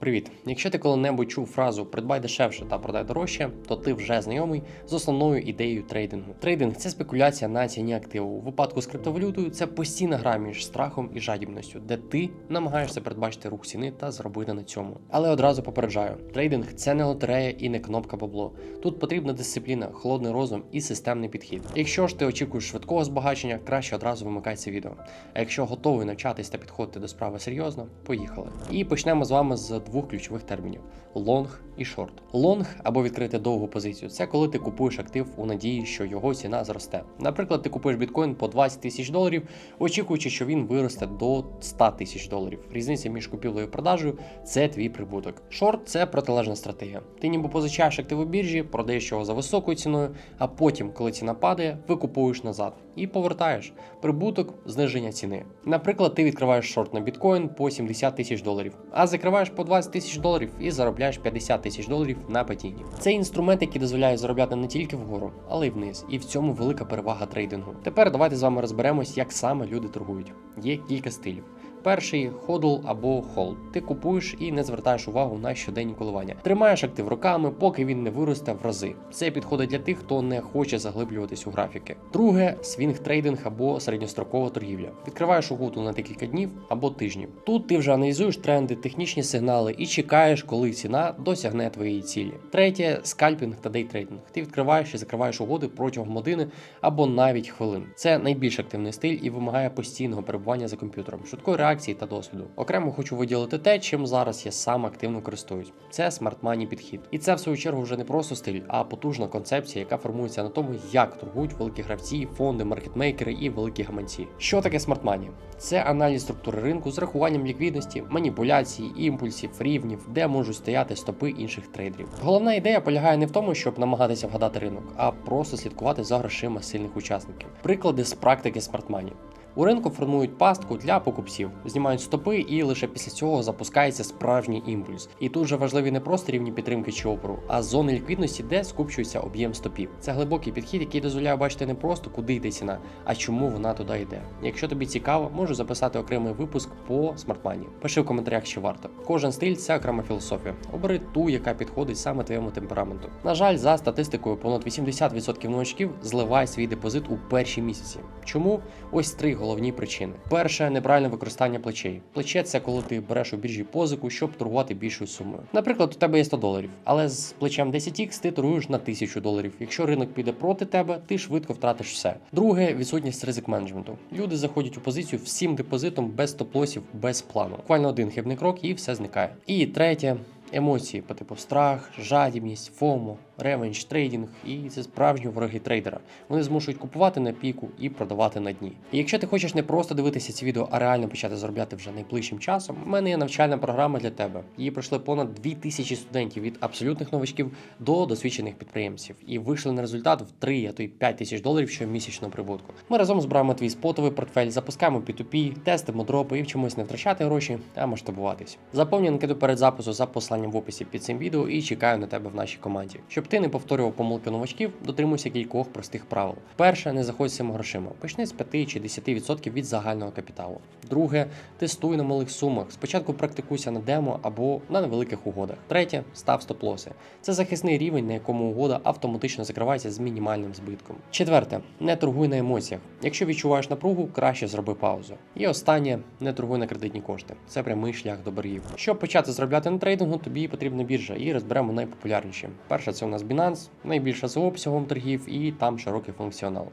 Привіт! Якщо ти коли-небудь чув фразу придбай дешевше та продай дорожче, то ти вже знайомий з основною ідеєю трейдингу. Трейдинг це спекуляція на ціні активу. У випадку з криптовалютою це постійна гра між страхом і жадібністю, де ти намагаєшся передбачити рух ціни та заробити на цьому. Але одразу попереджаю: трейдинг це не лотерея і не кнопка бабло. Тут потрібна дисципліна, холодний розум і системний підхід. Якщо ж ти очікуєш швидкого збагачення, краще одразу вимикай це відео. А якщо готовий навчатись та підходити до справи серйозно, поїхали. І почнемо з вами з двох ключових термінів: лонг і шорт. Лонг або відкрити довгу позицію це коли ти купуєш актив у надії, що його ціна зросте. Наприклад, ти купуєш біткоін по 20 тисяч доларів, очікуючи, що він виросте до 100 тисяч доларів. Різниця між купівлею і продажею це твій прибуток. Шорт це протилежна стратегія. Ти ніби позичаєш актив у біржі, продаєш його за високою ціною, а потім, коли ціна падає, викупуєш назад і повертаєш прибуток зниження ціни. Наприклад, ти відкриваєш шорт на біткоін по 70 тисяч доларів, а закриваєш по 20 тисяч доларів і заробляєш 50 тисяч доларів на падінні. Це інструмент, який дозволяє заробляти не тільки вгору, але й вниз. І в цьому велика перевага трейдингу. Тепер давайте з вами розберемось, як саме люди торгують. Є кілька стилів. Перший ходл або холд. Ти купуєш і не звертаєш увагу на щоденні коливання. Тримаєш актив руками, поки він не виросте в рази. Це підходить для тих, хто не хоче заглиблюватись у графіки. Друге свінг трейдинг або середньострокова торгівля. Відкриваєш угоду на декілька днів або тижнів. Тут ти вже аналізуєш тренди, технічні сигнали і чекаєш, коли ціна досягне твоєї цілі. Третє скальпінг та дейтрейдинг. Ти відкриваєш і закриваєш угоди протягом години або навіть хвилин. Це найбільш активний стиль і вимагає постійного перебування за комп'ютером, швидкої реакції та досвіду. Окремо хочу виділити те, чим зараз я сам активно користуюсь. Це смарт-мані підхід. І це в свою чергу вже не просто стиль, а потужна концепція, яка формується на тому, як торгують великі гравці, фонди, маркетмейкери і великі гаманці. Що таке смарт-мані? Це аналіз структури ринку з рахуванням ліквідності, маніпуляцій, імпульсів, рівнів, де можуть стояти стопи інших трейдерів. Головна ідея полягає не в тому, щоб намагатися вгадати ринок, а просто слідкувати за грошима сильних учасників. Приклади з практики смарт-мані. У ринку формують пастку для покупців, знімають стопи, і лише після цього запускається справжній імпульс. І тут же важливі не просто рівні підтримки чи опору, а зони ліквідності, де скупчується об'єм стопів. Це глибокий підхід, який дозволяє бачити не просто куди йде ціна, а чому вона туди йде. Якщо тобі цікаво, можу записати окремий випуск по смартмані. Пиши в коментарях, чи варто. Кожен стиль це окрема філософія. Обери ту, яка підходить саме твоєму темпераменту. На жаль, за статистикою, понад 80% новачків зливає свій депозит у перші місяці. Чому? Ось три головні причини: перше неправильне використання плечей. Плече це коли ти береш у біржі позику, щоб торгувати більшою сумою. Наприклад, у тебе є 100 доларів, але з плечем 10x ти торгуєш на 1000 доларів. Якщо ринок піде проти тебе, ти швидко втратиш все. Друге відсутність ризик менеджменту. Люди заходять у позицію всім депозитом без стоп-лосів, без плану. Буквально один хибний крок і все зникає. І третє. Емоції по типу страх, жадібність, фомо, ревенж, трейдинг і це справжні вороги трейдера. Вони змушують купувати на піку і продавати на дні. І якщо ти хочеш не просто дивитися ці відео, а реально почати заробляти вже найближчим часом, у мене є навчальна програма для тебе. Її пройшли понад 2000 студентів від абсолютних новачків до досвідчених підприємців і вийшли на результат в 3, а то й 5 тисяч доларів щомісячного прибутку. Ми разом збираємо твій спотовий портфель, запускаємо P2P, тестимо дропи і вчимось не втрачати гроші, а масштабуватись. Заповнюй анкету перед запису за посланням в описі під цим відео і чекаю на тебе в нашій команді. Щоб ти не повторював помилки новачків, дотримуйся кількох простих правил. Перше, не заходь цими грошима. Почни з 5 чи 10% від загального капіталу. Друге, тестуй на малих сумах. Спочатку практикуйся на демо або на невеликих угодах. Третє, став стоп-лоси. Це захисний рівень, на якому угода автоматично закривається з мінімальним збитком. Четверте, не торгуй на емоціях. Якщо відчуваєш напругу, краще зроби паузу. І останнє, не торгуй на кредитні кошти. Це прямий шлях до боргів. Щоб почати заробляти на трейдингу, тобі потрібна біржа і розберемо найпопулярніші. Перша це у нас Binance, найбільша за обсягом торгів і там широкий функціонал.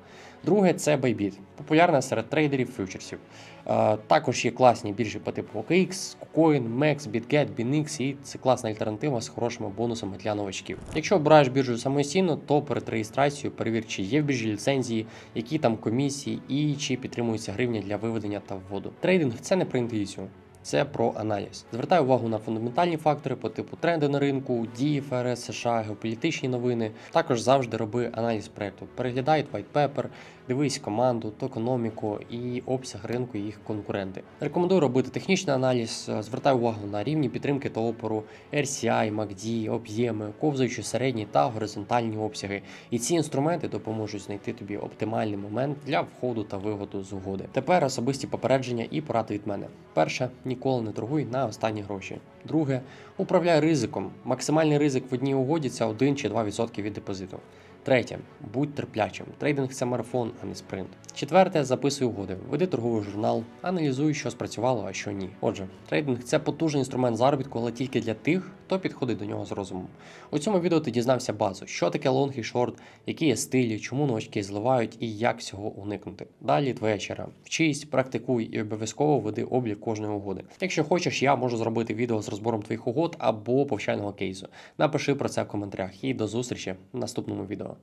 Друге це Bybit, популярна серед трейдерів фьючерсів. Е, Також є класні біржі по типу OKX, KuCoin, MEX, BitGet, BinX і це класна альтернатива з хорошими бонусами для новачків. Якщо обираєш біржу самостійно, то перед реєстрацією перевір, чи є в біржі ліцензії, які там комісії і чи підтримується гривня для виведення та вводу. Трейдинг це не про інтуїцію. Це про аналіз. Звертай увагу на фундаментальні фактори по типу тренди на ринку, дії ФРС США, геополітичні новини. Також завжди роби аналіз проекту. Переглядай white paper, Дивись команду, токономіку і обсяг ринку їх конкуренти. Рекомендую робити технічний аналіз, е, звертай увагу на рівні підтримки та опору, RCI, MACD, об'єми, ковзаючі середні та горизонтальні обсяги. І ці інструменти допоможуть знайти тобі оптимальний момент для входу та виходу з угоди. Тепер особисті попередження і поради від мене. Перше, ніколи не торгуй на останні гроші. Друге, управляй ризиком. Максимальний ризик в одній угоді це 1 чи 2% від депозиту. Третє, будь терплячим. Трейдинг це марафон, а не спринт. Четверте, записуй угоди, веди торговий журнал, аналізуй, що спрацювало, а що ні. Отже, трейдинг це потужний інструмент заробітку, але тільки для тих, хто підходить до нього з розумом. У цьому відео ти дізнався базу, що таке лонг і шорт, які є стилі, чому новачки зливають і як цього уникнути. Далі твоя черга. Вчись, практикуй і обов'язково веди облік кожної угоди. Якщо хочеш, я можу зробити відео з розбором твоїх угод або повчального кейсу. Напиши про це в коментарях і до зустрічі в наступному відео.